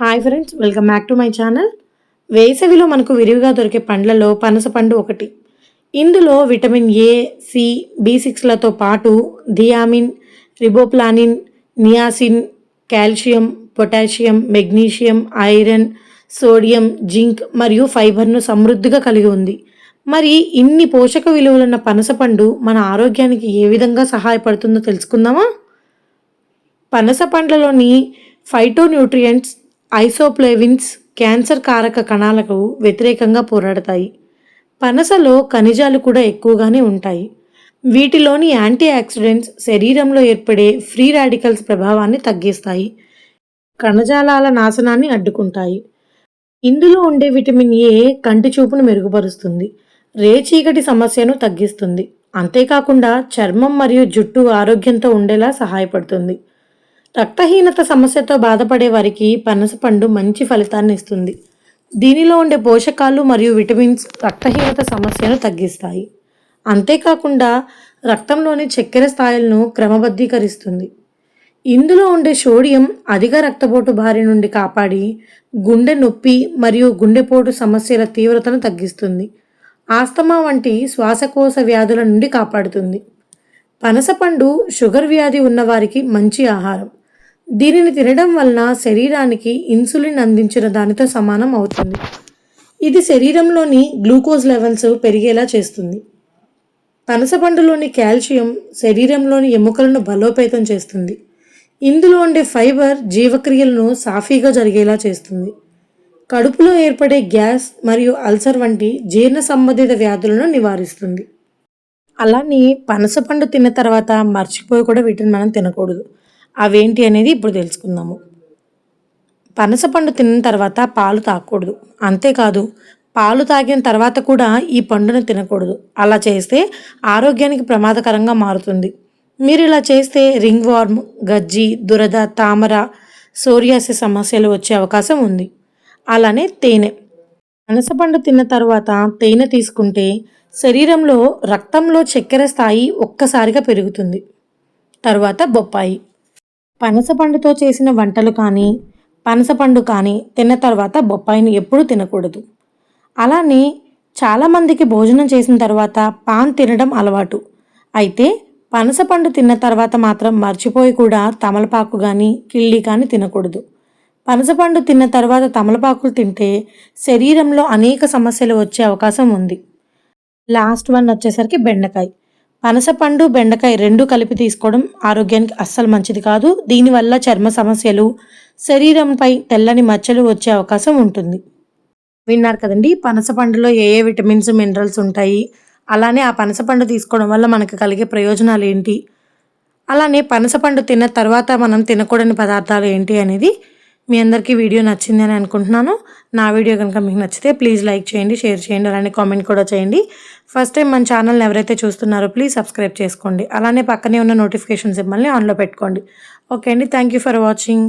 Hi friends welcome back to my channel. వేసవిలో మనకు విరివిగా దొరికే పండ్లలో పనస పండు ఒకటి. ఇందులో విటమిన్ ఏ సి బి సిక్స్లతో పాటు thiamine riboflavin niacin calcium potassium magnesium iron sodium zinc మరియు ఫైబర్ను సమృద్ధిగా కలిగి ఉంది. మరి ఇన్ని పోషక విలువలున్న పనస పండు మన ఆరోగ్యానికి ఏ విధంగా సహాయపడుతుందో తెలుసుకుందామా? పనస పండ్లలోని ఫైటోన్యూట్రియంట్స్ ఐసోప్లేవిన్స్ క్యాన్సర్ కారక కణాలకు వ్యతిరేకంగా పోరాడతాయి. పనసలో ఖనిజాలు కూడా ఎక్కువగానే ఉంటాయి. వీటిలోని యాంటీ ఆక్సిడెంట్స్ శరీరంలో ఏర్పడే ఫ్రీ రాడికల్స్ ప్రభావాన్ని తగ్గిస్తాయి. కణజాలాల నాశనాన్ని అడ్డుకుంటాయి. ఇందులో ఉండే విటమిన్ ఏ కంటి చూపును మెరుగుపరుస్తుంది. రేచీకటి సమస్యను తగ్గిస్తుంది. అంతేకాకుండా చర్మం మరియు జుట్టు ఆరోగ్యంతో ఉండేలా సహాయపడుతుంది. రక్తహీనత సమస్యతో బాధపడే వారికి పనసపండు మంచి ఫలితాన్ని ఇస్తుంది. దీనిలో ఉండే పోషకాలు మరియు విటమిన్స్ రక్తహీనత సమస్యను తగ్గిస్తాయి. అంతేకాకుండా రక్తంలోని చక్కెర స్థాయిలను క్రమబద్ధీకరిస్తుంది. ఇందులో ఉండే సోడియం అధిక రక్తపోటు బారి నుండి కాపాడి గుండె నొప్పి మరియు గుండెపోటు సమస్యల తీవ్రతను తగ్గిస్తుంది. ఆస్తమా వంటి శ్వాసకోశ వ్యాధుల నుండి కాపాడుతుంది. పనసపండు షుగర్ వ్యాధి ఉన్నవారికి మంచి ఆహారం. దీనిని తినడం వలన శరీరానికి ఇన్సులిన్ అందించిన దానితో సమానం అవుతుంది. ఇది శరీరంలోని గ్లూకోజ్ లెవెల్స్ పెరిగేలా చేస్తుంది. పనసపండులోని కాల్షియం శరీరంలోని ఎముకలను బలోపేతం చేస్తుంది. ఇందులో ఉండే ఫైబర్ జీవక్రియలను సాఫీగా జరిగేలా చేస్తుంది. కడుపులో ఏర్పడే గ్యాస్ మరియు అల్సర్ వంటి జీర్ణ సంబంధిత వ్యాధులను నివారిస్తుంది. అలానే పనసపండు తిన్న తర్వాత మర్చిపోయి కూడా వీటిని మనం తినకూడదు. అవేంటి అనేది ఇప్పుడు తెలుసుకుందాము. పనసపండు తిన్న తర్వాత పాలు తాగకూడదు అంతేకాదు పాలు తాగిన తర్వాత కూడా ఈ పండును తినకూడదు. అలా చేస్తే ఆరోగ్యానికి ప్రమాదకరంగా మారుతుంది. మీరు ఇలా చేస్తే రింగ్ వార్మ్ గజ్జి దురద తామర సోరియాసిస్ సమస్యలు వచ్చే అవకాశం ఉంది. అలానే తేనె. పనసపండు తిన్న తర్వాత తేనె తీసుకుంటే శరీరంలో రక్తంలో చక్కెర స్థాయి ఒక్కసారిగా పెరుగుతుంది. తర్వాత బొప్పాయి. పనసపండుతో చేసిన వంటలు కానీ పనసపండు కానీ తిన్న తర్వాత బొప్పాయిని ఎప్పుడూ తినకూడదు. అలానే చాలామందికి భోజనం చేసిన తర్వాత పాన్ తినడం అలవాటు. అయితే పనసపండు తిన్న తర్వాత మాత్రం మర్చిపోయి కూడా తమలపాకు కానీ కిళ్ళి కానీ తినకూడదు. పనసపండు తిన్న తర్వాత తమలపాకులు తింటే శరీరంలో అనేక సమస్యలు వచ్చే అవకాశం ఉంది. లాస్ట్ వన్ వచ్చేసరికి బెండకాయ. పనసపండు బెండకాయ రెండు కలిపి తీసుకోవడం ఆరోగ్యానికి అస్సలు మంచిది కాదు. దీనివల్ల చర్మ సమస్యలు శరీరంపై తెల్లని మచ్చలు వచ్చే అవకాశం ఉంటుంది. విన్నారు కదండి పనసపండులో ఏ ఏ విటమిన్స్ మినరల్స్ ఉంటాయి? అలానే ఆ పనసపండు తీసుకోవడం వల్ల మనకు కలిగే ప్రయోజనాలు ఏంటి? అలానే పనసపండు తిన్న తర్వాత మనం తినకూడని పదార్థాలు ఏంటి అనేది మీ అందరికీ వీడియో నచ్చింది అని అనుకుంటున్నాను. నా వీడియో కనుక మీకు నచ్చితే ప్లీజ్ లైక్ చేయండి షేర్ చేయండి అలానే కామెంట్ కూడా చేయండి. ఫస్ట్ టైం మన ఛానల్ని ఎవరైతే చూస్తున్నారో ప్లీజ్ సబ్స్క్రైబ్ చేసుకోండి. అలానే పక్కనే ఉన్న నోటిఫికేషన్ సిమ్మల్ని ఆన్లో పెట్టుకోండి. ఓకే అండి థ్యాంక్ యూ ఫర్ వాచింగ్